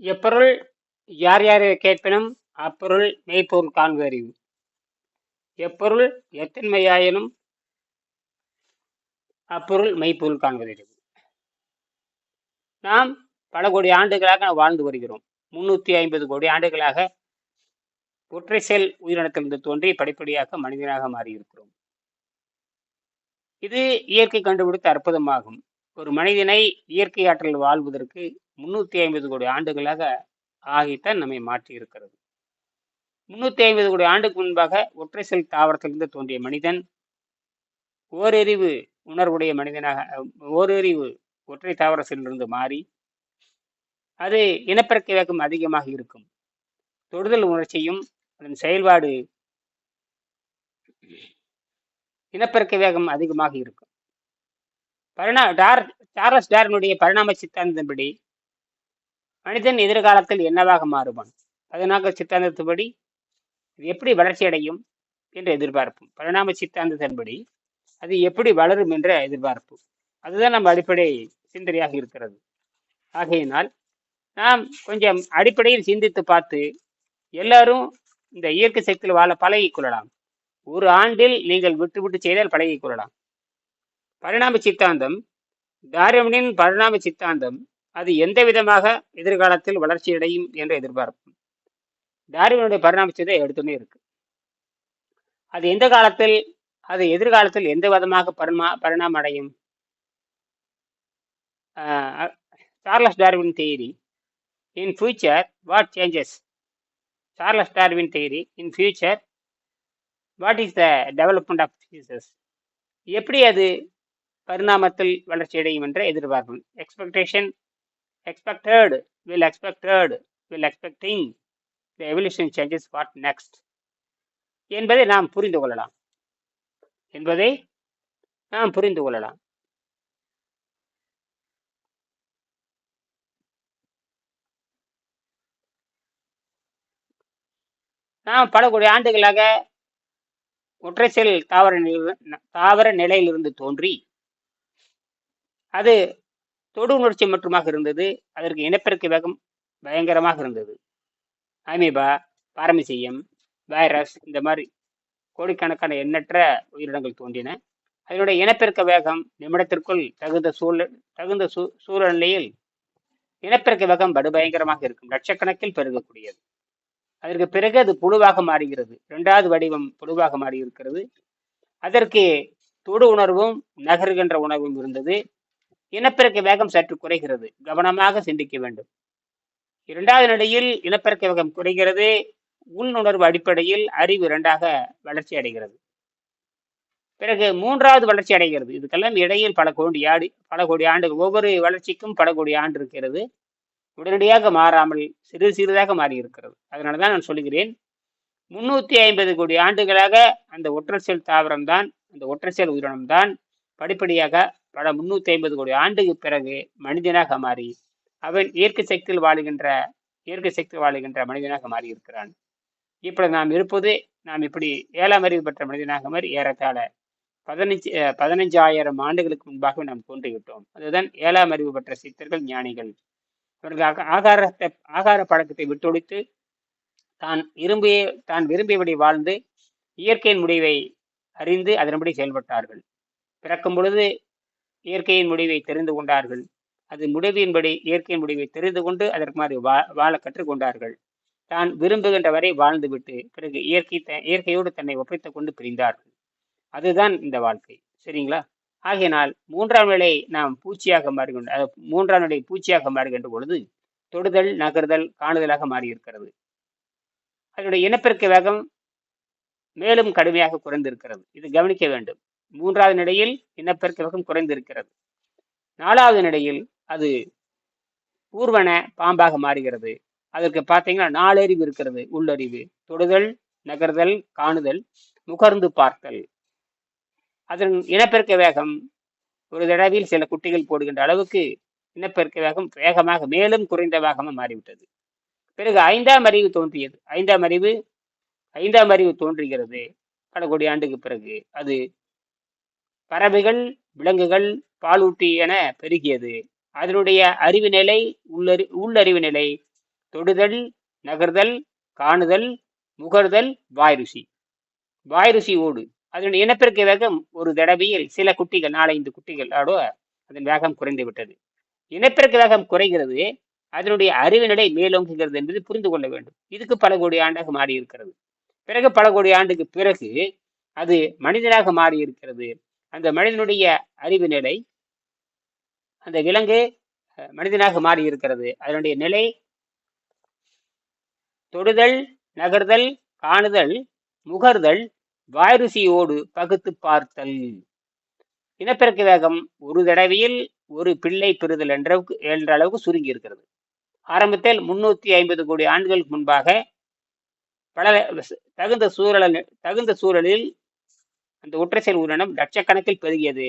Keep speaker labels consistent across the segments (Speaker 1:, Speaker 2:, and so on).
Speaker 1: எப்பொருள் யார் யார் கேட்பினும் அப்பொருள் மெய்ப்பொருள் காண்பதறிவு எப்பொருள் எத்தன்மையாயினும் அப்பொருள் மெய்ப்பொருள் காண்பதறிவு நாம் பல கோடி ஆண்டுகளாக வாழ்ந்து வருகிறோம். முன்னூற்றி ஐம்பது கோடி ஆண்டுகளாக ஒற்றை செல் உயிரினத்திலிருந்து தோன்றி படிப்படியாக மனிதனாக மாறியிருக்கிறோம். இது இயற்கை கண்டுபிடித்த அற்புதமாகும். ஒரு மனிதனை இயற்கை ஆற்றல் வாழ்வதற்கு முன்னூற்றி ஐம்பது கோடி ஆண்டுகளாக ஆகித்தான் நம்மை மாற்றி இருக்கிறது முன்னூற்றி ஐம்பது கோடி ஆண்டுக்கு முன்பாக ஒற்றை செல் தாவரத்திலிருந்து தோன்றிய மனிதன் ஓரறிவு உணர்வுடைய மனிதனாக ஓரறிவு ஒற்றை தாவர செல்லிருந்து மாறி அது இனப்பெருக்க வேகம் அதிகமாக இருக்கும். தொடுதல் உணர்ச்சியும் அதன் செயல்பாடு இனப்பெருக்க வேகம் அதிகமாக இருக்கும். பரிணா டார் சார்லஸ் டார்னுடைய பரிணாம சித்தாந்தப்படி மனிதன் எதிர்காலத்தில் என்னவாக மாறுவான்? பதினான்கு சித்தாந்தத்தின்படி இது எப்படி வளர்ச்சி அடையும் என்று எதிர்பார்ப்பு. பரிணாம சித்தாந்தத்தின்படி அது எப்படி வளரும் என்ற எதிர்பார்ப்பு. அதுதான் நம்ம அடிப்படை சிந்தனையாக இருக்கிறது. ஆகையினால் நாம் கொஞ்சம் அடிப்படையில் சிந்தித்து பார்த்து எல்லாரும் இந்த இயற்கை சக்தியில் வாழ பழகி கொள்ளலாம். ஒரு ஆண்டில் நீங்கள் விட்டு விட்டு செய்தால் பழகிக் கொள்ளலாம். பரிணாம சித்தாந்தம் டார்வினின் பரிணாம சித்தாந்தம் அது எந்த விதமாக எதிர்காலத்தில் வளர்ச்சியடையும் என்று என்ற எதிர்பார்ப்பு. டார்வினுடைய பரிணாம எடுத்துமே இருக்கு. அது எந்த காலத்தில் அது எதிர்காலத்தில் எந்த விதமாக பரிணா பரிணாமம் அடையும்? Charles Darwin theory in future what changes? Charles Darwin theory in future what is the development of species எப்படி அது பரிணாமத்தில் வளர்ச்சி அடையும் என்ற எதிர்பார்ப்பு. Expectation expected, will expected, will expecting the evolution changes what next என்பதை நாம் புரிந்து கொள்ளலாம். என்பதை நாம் புரிந்து கொள்ளலாம். நாம் பல கோடி ஆண்டுகளாக ஒற்றை செல் தாவர நிலையில் தாவர நிலையிலிருந்து தோன்றி அது தொடு உணர்ச்சி மட்டுமாக இருந்தது. அதற்கு இனப்பெருக்க வேகம் பயங்கரமாக இருந்தது. அமீபா பாரமிசியம் வைரஸ் இந்த மாதிரி கோடிக்கணக்கான எண்ணற்ற உயிரினங்கள் தோன்றின. அதனுடைய இனப்பெருக்க வேகம் நிமிடத்திற்குள் தகுந்த சூழல் தகுந்த சூ சூழ்நிலையில் இனப்பெருக்க வேகம் படுபயங்கரமாக இருக்கும். லட்சக்கணக்கில் பெருகக்கூடியது. அதற்கு பிறகு அது புழுவாக மாறுகிறது. இரண்டாவது வடிவம் புழுவாக மாறி இருக்கிறது அதற்கு தொடு உணர்வும் நகருகின்ற உணர்வும் இருந்தது. இனப்பெருக்க வேகம் சற்று குறைகிறது. கவனமாக சிந்திக்க வேண்டும். இரண்டாவது நிலையில் இனப்பெருக்க வேகம் குறைகிறது. உள்ளுணர்வு அடிப்படையில் அறிவு இரண்டாக வளர்ச்சி அடைகிறது. பிறகு மூன்றாவது வளர்ச்சி அடைகிறது. இதுக்கெல்லாம் இடையில் பல கோடி ஆடி பல கோடி ஆண்டுகள் ஒவ்வொரு வளர்ச்சிக்கும் பல கோடி ஆண்டு இருக்கிறது. உடனடியாக மாறாமல் சிறு சிறிதாக மாறி இருக்கிறது அதனால தான் நான் சொல்லுகிறேன் முன்னூற்றி ஐம்பது கோடி ஆண்டுகளாக அந்த ஒற்றை செல் தாவரம் தான் அந்த ஒற்றை செல் உயிரினம் தான் படிப்படியாக பல முன்னூத்தி ஐம்பது கோடி ஆண்டுக்கு பிறகு மனிதனாக மாறி அவன் இயற்கை சக்தியில் வாழுகின்ற இயற்கை சக்தியில் வாழுகின்ற மனிதனாக மாறி இருக்கிறான் இப்படி நாம் இருப்பது நாம் இப்படி ஏழாம் அறிவு பெற்ற மனிதனாக மாறி ஏறத்தாழ பதினஞ்சு பதினஞ்சாயிரம் ஆண்டுகளுக்கு முன்பாக நாம் தோன்றிவிட்டோம். அதுதான் ஏழாம் அறிவு பெற்ற சித்தர்கள் ஞானிகள். அவர்கள் ஆகாரத்தை ஆகார பழக்கத்தை விட்டொழித்து தான் விரும்பிய தான் விரும்பியபடி வாழ்ந்து இயற்கையின் முடிவை அறிந்து அதன்படி செயல்பட்டார்கள். பிறக்கும் பொழுது இயற்கையின் முடிவை தெரிந்து கொண்டார்கள். அது முடிவின்படி இயற்கையின் முடிவை தெரிந்து கொண்டு அதற்கு மாதிரி வா வாழ கற்றுக்கொண்டார்கள் தான் விரும்புகின்ற வரை வாழ்ந்துவிட்டு பிறகு இயற்கை த இயற்கையோடு தன்னை ஒப்பைத்துக் கொண்டு பிரிந்தார்கள். அதுதான் இந்த வாழ்க்கை. சரிங்களா? ஆகையினால் மூன்றாம் நிலை நாம் பூச்சியாக மாறுகின்ற மூன்றாம் நிலை பூச்சியாக மாறுகின்ற பொழுது தொடுதல் நகர்தல் காணுதலாக மாறியிருக்கிறது. அதனுடைய இனப்பெருக்க வேகம் மேலும் கடுமையாக குறைந்திருக்கிறது. இது கவனிக்க வேண்டும். மூன்றாவது நிலையில் இனப்பெருக்க வேகம் குறைந்திருக்கிறது. நாலாவது நிலையில் அது ஊர்வன பாம்பாக மாறுகிறது. அதற்கு பார்த்தீங்கன்னா நாலறிவு இருக்கிறது. உள்ளறிவு தொடுதல் நகர்தல் காணுதல் முகர்ந்து பார்த்தல் அதன் இனப்பெருக்க வேகம் ஒரு தடவையில் சில குட்டிகள் போடுகின்ற அளவுக்கு இனப்பெருக்க வேகம் வேகமாக மேலும் குறைந்த வேகமாக மாறிவிட்டது. பிறகு ஐந்தாம் அறிவு தோன்றியது. ஐந்தாம் அறிவு ஐந்தாம் அறிவு தோன்றுகிறது. பல கோடி ஆண்டுக்கு பிறகு அது பறவைகள் விலங்குகள் பாலூட்டி என பெருகியது. அதனுடைய அறிவு நிலை உள்ளறி உள்ளறிவு நிலை. தொடுதல் நகர்தல் காணுதல் முகர்தல் வாய் ருசி ஓடு. அதனுடைய இனப்பெருக்க வேகம் ஒரு தடவையில் சில குட்டிகள் நாலஞ்சு குட்டிகளோட அதன் வேகம் குறைந்து விட்டது. இனப்பெருக்க வேகம் குறைகிறது. அதனுடைய அறிவு நிலை மேலோங்குகிறது என்பது புரிந்து கொள்ள வேண்டும். இதுக்கு பல கோடி ஆண்டாக மாறி இருக்கிறது பிறகு பல கோடி ஆண்டுக்கு பிறகு அது மனிதனாக மாறி இருக்கிறது அந்த மனிதனுடைய அறிவு நிலை அந்த விலங்கு அஹ், மனிதனாக மாறி இருக்கிறது அதனுடைய நிலை தொடுதல் நகர்தல் காணுதல் முகர்தல் வாய்ருசியோடு பகுத்து பார்த்தல். இனப்பெருக்க வேகம் ஒரு தடவையில் ஒரு பிள்ளை பெறுதல் என்ற என்ற அளவுக்கு சுருங்கி இருக்கிறது ஆரம்பத்தில் முன்னூத்தி ஐம்பது கோடி ஆண்டுகளுக்கு முன்பாக பல தகுந்த சூழல் தகுந்த சூழலில் அந்த ஒற்றைச்சல் உயிரினம் லட்சக்கணக்கில் பெருகியது.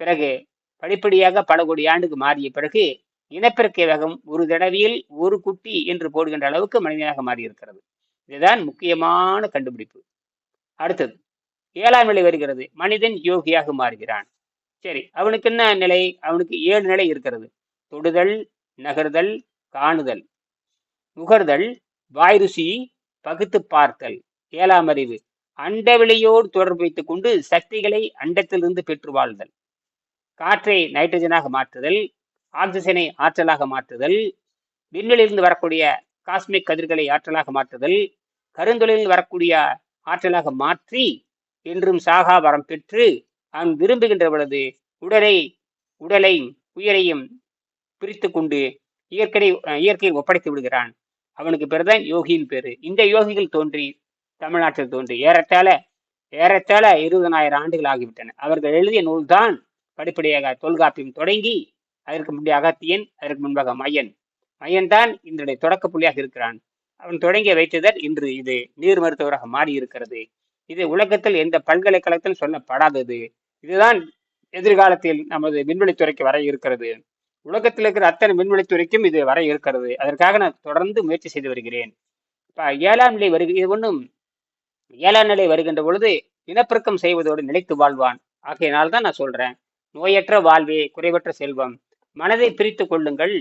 Speaker 1: பிறகு படிப்படியாக பல கோடி ஆண்டுக்கு மாறிய பிறகு இனப்பெருக்க வேகம் ஒரு தடவையில் ஒரு குட்டி என்று போடுகின்ற அளவுக்கு மனிதனாக மாறியிருக்கிறது. இதுதான் முக்கியமான கண்டுபிடிப்பு. அடுத்தது ஏழாம் நிலை வருகிறது. மனிதன் யோகியாக மாறுகிறான். சரி அவனுக்கு என்ன நிலை? அவனுக்கு ஏழு நிலை இருக்கிறது. தொடுதல் நகர்தல் காணுதல். நுகர்தல் வாய்ருசி பகுத்து பார்த்தல். ஏழாம் அறிவு. அண்டவெளியோடு தொடர்பு வைத்துக் கொண்டு சக்திகளை அண்டத்திலிருந்து பெற்று வாழ்தல். காற்றை நைட்ரஜனாக மாற்றுதல் ஆக்சிஜனை ஆற்றலாக மாற்றுதல் விண்வெளியிலிருந்து வரக்கூடிய காஸ்மிக் கதிர்களை ஆற்றலாக மாற்றுதல் கருந்தொழிலில் வரக்கூடிய ஆற்றலாக மாற்றி என்றும் சாகா வரம் பெற்று அவன் விரும்புகின்ற பொழுது உடலை உடலை உயிரையும் பிரித்து கொண்டு இயற்கை இயற்கையை ஒப்படைத்து விடுகிறான். அவனுக்கு பேர்தான் யோகியின் பேரு. இந்த யோகிகள் தோன்றி தமிழ்நாட்டில் தோன்றி ஏறத்தாழ ஏறத்தாழ இருபதனாயிரம் ஆண்டுகள் ஆகிவிட்டன. அவர்கள் எழுதிய நூல்தான் படிப்படியாக தொல்காப்பியம் தொடங்கி அதற்கு முன்பே அகத்தியன் அதற்கு முன்பாக மையன். மையன் தான் இதனுடைய தொடக்க புள்ளியாக இருக்கிறான். அவன் தொடங்கிய வைத்ததர் இன்று இது நீர் மருத்துவராக மாறி இருக்கிறது இது உலகத்தில் எந்த பல்கலைக்கழகத்தில் சொல்லப்படாதது. இதுதான் எதிர்காலத்தில் நமது விண்வெளித்துறைக்கு வர இருக்கிறது. உலகத்தில் இருக்கிற அத்தனை விண்வெளித்துறைக்கும் இது வர இருக்கிறது. அதற்காக நான் தொடர்ந்து முயற்சி செய்து வருகிறேன். இப்போ ஏழாம் நிலை வருக இது ஒன்றும் ஏழாம் நிலை வருகின்ற பொழுது இனப்பெருக்கம் செய்வதோடு நிலைத்து வாழ்வான். ஆகையினால் தான் நான் சொல்றேன் நோயற்ற வாழ்வே குறைவற்ற செல்வம். மனதை பிரித்து கொள்ளுங்கள்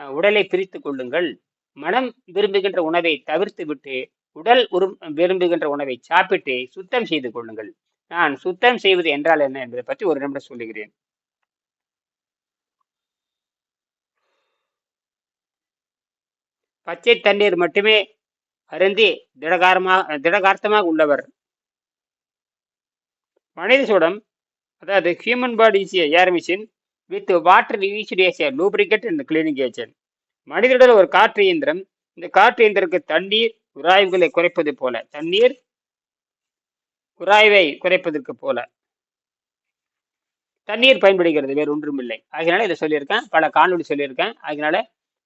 Speaker 1: அஹ் உடலை பிரித்து கொள்ளுங்கள். மனம் விரும்புகின்ற உணவை தவிர்த்து விட்டு உடல் உரு விரும்புகின்ற உணவை சாப்பிட்டு சுத்தம் செய்து கொள்ளுங்கள். நான் சுத்தம் செய்வது என்றால் என்ன என்பதை பற்றி ஒரு நிமிடம் சொல்லுகிறேன். பச்சை தண்ணீர் மட்டுமே அருந்தி திடகாரமாக திடகார்த்தமாக உள்ளவர். மனித சுடம் அதாவது human body is air machine with water used as lubricate and cleaning agent மனிதனுடன் ஒரு காற்று இயந்திரம். இந்த காற்று இயந்திரத்துக்கு தண்ணீர் உராய்வுகளை குறைப்பது போல தண்ணீர் உராய்வை குறைப்பதற்கு போல. தண்ணீர் பயன்படுகிறது வேறு ஒன்றும் இல்லை அதனால இதை சொல்லியிருக்கேன் பல காணொலி சொல்லியிருக்கேன். அதனால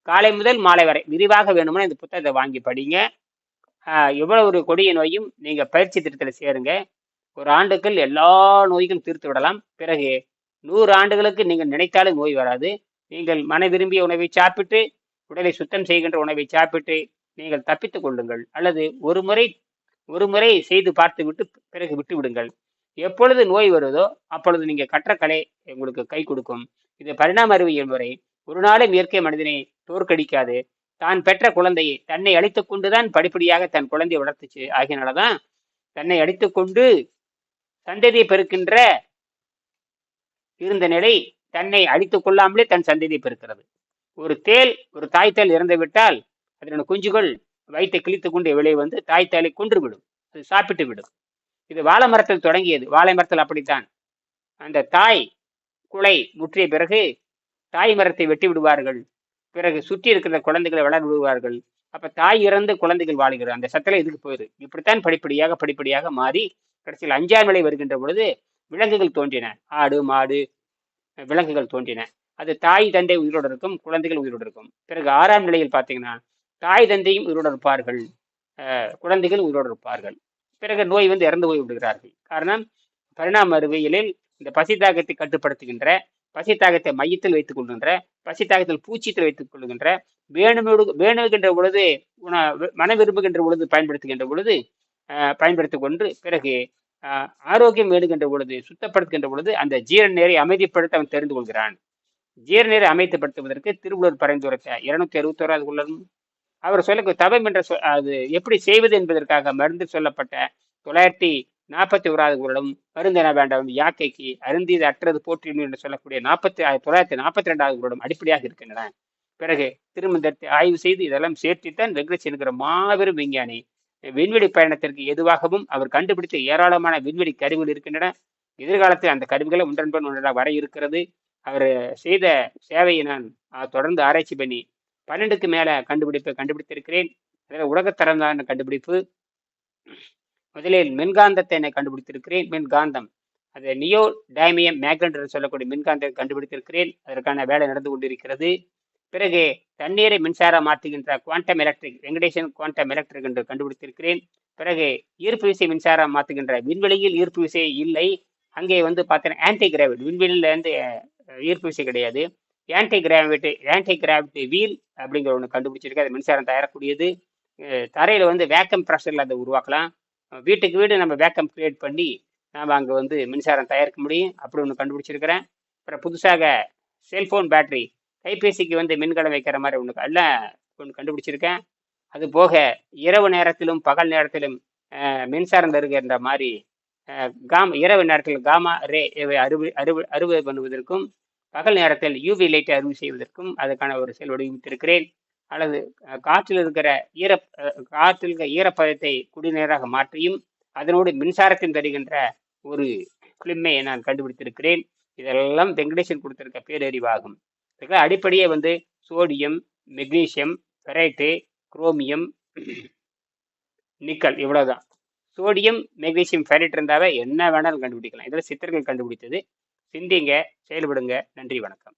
Speaker 1: காலை முதல் மாலை வரை விரிவாக வேணும்னா இந்த புத்தகத்தை வாங்கி படிங்க. இவ்வளவு எவ்வளவு ஒரு கொடிய நோயும் நீங்கள் பயிற்சி திட்டத்தில் சேருங்க. ஒரு ஆண்டுக்குள் எல்லா நோய்களும் தீர்த்து விடலாம். பிறகு நூறு ஆண்டுகளுக்கு நீங்கள் நினைத்தாலும் நோய் வராது. நீங்கள் மன விரும்பிய உணவை சாப்பிட்டு உடலை சுத்தம் செய்கின்ற உணவை சாப்பிட்டு நீங்கள் தப்பித்துக் கொள்ளுங்கள். அல்லது ஒரு முறை ஒரு முறை செய்து பார்த்து விட்டு பிறகு விட்டு விடுங்கள். எப்பொழுது நோய் வருதோ அப்பொழுது நீங்கள் கற்ற கலை உங்களுக்கு கை கொடுக்கும். இது பரிணாம அறிவியல் முறை. ஒரு நாளும் இயற்கை மனிதனை தோற்கடிக்காது. தான் பெற்ற குழந்தையை தன்னை அழித்து கொண்டுதான் படிப்படியாக தன் குழந்தையை வளர்த்துச்சு. ஆகியனாலதான் தன்னை அடித்துக் கொண்டு சந்ததியை பெருக்கின்ற இருந்த நிலை தன்னை அழித்துக் கொள்ளாமலே தன் சந்ததியை பெருக்கிறது. ஒரு தேல் ஒரு தாய் இறந்துவிட்டால் இறந்து அதனுடைய குஞ்சுகள் வயிற்றை கிழித்து கொண்டு வெளியே வந்து தாய் கொன்று விடும். அது சாப்பிட்டு விடும். இது வாழை மரத்தில் தொடங்கியது. வாழை மரத்தில் அப்படித்தான். அந்த தாய் குலை முற்றிய பிறகு தாய் மரத்தை வெட்டி விடுவார்கள். பிறகு சுற்றி இருக்கிற குழந்தைகளை வளர விடுவார்கள். அப்ப தாய் இறந்து குழந்தைகள் வாழுகிற அந்த சத்தில இதுக்கு போயிரு இப்படித்தான் படிப்படியாக படிப்படியாக மாறி கடைசியில் அஞ்சாம் நிலை வருகின்ற பொழுது விலங்குகள் தோன்றின. ஆடு மாடு விலங்குகள் தோன்றின. அது தாய் தந்தை உயிரோடு இருக்கும் குழந்தைகள் உயிரோடு இருக்கும். பிறகு ஆறாம் நிலையில் பார்த்தீங்கன்னா தாய் தந்தையும் உயிரோடு இருப்பார்கள். குழந்தைகள் உயிரோடு இருப்பார்கள். பிறகு நோய் வந்து இறந்து போய் விடுகிறார்கள். காரணம் பரிணாம அறிவியலில் இந்த பசி தாகத்தை கட்டுப்படுத்துகின்ற பசி தாகத்தை மையத்தில் வைத்துக் கொள்கின்ற பசி தாகத்தில் பூச்சியத்தில் வைத்துக் கொள்கின்ற வேணுமோடு வேணுகின்ற பொழுது உண மன விரும்புகின்ற பொழுது பயன்படுத்துகின்ற பொழுது பயன்படுத்திக் கொண்டு பிறகு ஆரோக்கியம் வேணுகின்ற பொழுது சுத்தப்படுத்துகின்ற பொழுது அந்த ஜீரண நீரை அமைதிப்படுத்த அவன் தெரிந்து கொள்கிறான். ஜீரண நீரை அமைத்துப்படுத்துவதற்கு திருவள்ளுவர் பரிந்துரைத்த இருநூத்தி அறுபத்தோராது உள்ளதும் அவர் சொல்ல தவம் என்ற சொ- அது எப்படி செய்வது என்பதற்காக மருந்து சொல்லப்பட்ட தொள்ளாயிரத்தி நாற்பத்தி ஓராவது வருடம் மருந்தென வேண்டாம் யாக்கைக்கு அருந்தியது அற்றது போற்றி என்று சொல்லக்கூடிய நாற்பத்தி தொள்ளாயிரத்தி நாற்பத்தி ரெண்டாவது வருடம் அடிப்படையாக இருக்கின்றன. பிறகு திருமந்தத்தை ஆய்வு செய்து இதெல்லாம் சேர்த்துத்தான் வெங்கடேஷ் என்கிற மாபெரும் விஞ்ஞானி. விண்வெளி பயணத்திற்கு எதுவாகவும் அவர் கண்டுபிடித்த ஏராளமான விண்வெளி கருவிகள் இருக்கின்றன. எதிர்காலத்தில் அந்த கருவிகளை ஒன்றன்பன் ஒன்றாக வர இருக்கிறது. அவர் செய்த சேவையை நான் தொடர்ந்து ஆராய்ச்சி பண்ணி பன்னெண்டுக்கு மேல கண்டுபிடிப்பை கண்டுபிடித்திருக்கிறேன். அதில் உலகத்தரமான கண்டுபிடிப்பு. முதலில் மின்காந்தத்தை நான் கண்டுபிடித்திருக்கிறேன். மின்காந்தம். அது நியோ டைமியம் மேக்னட் என்று சொல்லக்கூடிய மின்காந்தத்தை கண்டுபிடித்திருக்கிறேன். அதற்கான வேலை நடந்து கொண்டிருக்கிறது. பிறகு தண்ணீரை மின்சாரம் மாற்றுகின்ற quantum electric Venkatesan quantum electric என்று கண்டுபிடித்திருக்கிறேன். பிறகு ஈர்ப்பு விசை மின்சாரம் மாற்றுகின்ற விண்வெளியில் ஈர்ப்பு விசை இல்லை. அங்கே வந்து பார்த்தீங்கன்னா ஆன்டி கிராவிட் விண்வெளியில் வந்து ஈர்ப்பு விசை கிடையாது. Anti gravity anti gravity wheel அப்படிங்கிற ஒன்று கண்டுபிடிச்சிருக்கு. அது மின்சாரம் தயாரக்கூடியது. தரையில் வந்து வேக்கம் ப்ரெஷரில் அதை உருவாக்கலாம். வீட்டுக்கு வீடு நம்ம வேக்கம் க்ரியேட் பண்ணி நாம் அங்கே வந்து மின்சாரம் தயாரிக்க முடியும். அப்படி ஒன்று கண்டுபிடிச்சிருக்கிறேன். அப்புறம் புதுசாக செல்ஃபோன் பேட்டரி கைபேசிக்கு வந்து மின்கலம் வைக்கிற மாதிரி ஒன்று எல்லாம் ஒன்று கண்டுபிடிச்சிருக்கேன். அது போக இரவு நேரத்திலும் பகல் நேரத்திலும் மின்சாரம் தருகின்ற மாதிரி காம் இரவு நேரத்தில் காமா ரே இவை அறுவை அறுவை அறுவை பண்ணுவதற்கும் பகல் நேரத்தில் யூவி லைட்டை அறுவை செய்வதற்கும் அதுக்கான ஒரு செயல் வடிவமைத்திருக்கிறேன். அல்லது காற்றில் இருக்கிற ஈர காற்றில் இருக்கிற ஈரப்பதத்தை குடிநீராக மாற்றியும் அதனோடு மின்சாரத்தின் தருகின்ற ஒரு குளிமையை நான் கண்டுபிடித்திருக்கிறேன். இதெல்லாம் வெங்கடேசன் கொடுத்திருக்க பேரறிவாகும். இதுக்கு அடிப்படையே வந்து sodium magnesium ferrite chromium nickel இவ்வளவுதான். சோடியம் மெக்னீசியம் ஃபெரைட் இருந்தாவே என்ன வேணாலும் கண்டுபிடிக்கலாம். இதில் சித்தர்கள் கண்டுபிடித்தது. சிந்திங்க செயல்படுங்க. நன்றி வணக்கம்.